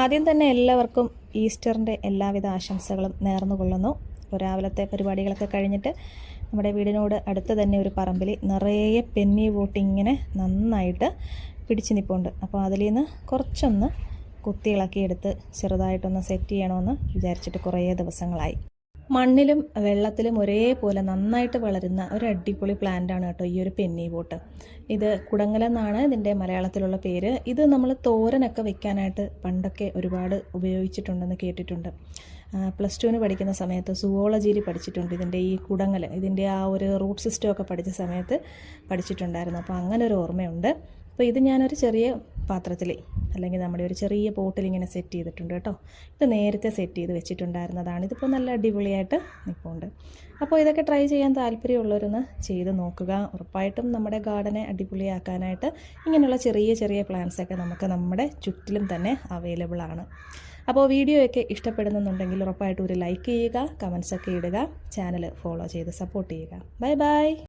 ആദ്യം തന്നെ എല്ലാവർക്കും ഈസ്റ്ററിന്റെ എല്ലാവിധ ആശംസകളും നേർന്നുകൊള്ളുന്നു. രാവിലത്തെ പരിപാടികളൊക്കെ കഴിഞ്ഞിട്ട് നമ്മുടെ വീടിനോട് അടുത്ത് തന്നെ ഒരു പറമ്പിൽ നിറയെ പെന്നി വോട്ടിങ്ങിനെ നന്നായിട്ട് പിടിച്ചു നിൽപ്പുണ്ട് അപ്പോൾ അതിൽ നിന്ന് കുറച്ചൊന്ന് കുത്തിയിളക്കിയെടുത്ത് ചെറുതായിട്ടൊന്ന് സെറ്റ് ചെയ്യണമെന്ന് വിചാരിച്ചിട്ട് കുറേ ദിവസങ്ങളായി. മണ്ണിലും വെള്ളത്തിലും ഒരേപോലെ നന്നായിട്ട് വളരുന്ന ഒരു അടിപൊളി പ്ലാന്റാണ് കേട്ടോ ഈ ഒരു പെന്നി ബോട്ട് ഇത് കുടങ്ങലെന്നാണ് ഇതിന്റെ മലയാളത്തിലുള്ള പേര്. ഇത് നമ്മൾ തോരനൊക്കെ വെക്കാനായിട്ട് പണ്ടൊക്കെ ഒരുപാട് ഉപയോഗിച്ചിട്ടുണ്ടെന്ന് കേട്ടിട്ടുണ്ട്. പ്ലസ് ടുവിന് പഠിക്കുന്ന സമയത്ത് സുവോളജിയിൽ പഠിച്ചിട്ടുണ്ട് ഇതിന്റെ ഈ കുടങ്ങൽ. ഇതിന്റെ ആ ഒരു റൂട്ട് സിസ്റ്റം ഒക്കെ പഠിച്ച സമയത്ത് പഠിച്ചിട്ടുണ്ടായിരുന്നു. അപ്പോൾ അങ്ങനെ ഒരു ഓർമ്മയുണ്ട്. അപ്പോൾ ഇത് ഞാനൊരു ചെറിയ പാത്രത്തിൽ അല്ലെങ്കിൽ നമ്മുടെ ഒരു ചെറിയ പോട്ടിൽ ഇങ്ങനെ സെറ്റ് ചെയ്തിട്ടുണ്ട് കേട്ടോ. ഇത് നേരത്തെ സെറ്റ് ചെയ്ത് വെച്ചിട്ടുണ്ടായിരുന്നതാണ്. ഇതിപ്പോൾ നല്ല അടിപൊളിയായിട്ട് നിൽപ്പുണ്ട്. അപ്പോൾ ഇതൊക്കെ ട്രൈ ചെയ്യാൻ താല്പര്യമുള്ളവരൊന്ന് ചെയ്ത് നോക്കുക. ഉറപ്പായിട്ടും നമ്മുടെ ഗാർഡനെ അടിപൊളിയാക്കാനായിട്ട് ഇങ്ങനെയുള്ള ചെറിയ ചെറിയ പ്ലാന്റ്സൊക്കെ നമുക്ക് നമ്മുടെ ചുറ്റിലും തന്നെ അവൈലബിൾ ആണ്. അപ്പോൾ വീഡിയോയൊക്കെ ഇഷ്ടപ്പെടുന്നുണ്ടെങ്കിൽ ഉറപ്പായിട്ടും ഒരു ലൈക്ക് ചെയ്യുക കമൻസൊക്കെ ഇടുക ചാനൽ ഫോളോ ചെയ്ത് സപ്പോർട്ട് ചെയ്യുക. Bye bye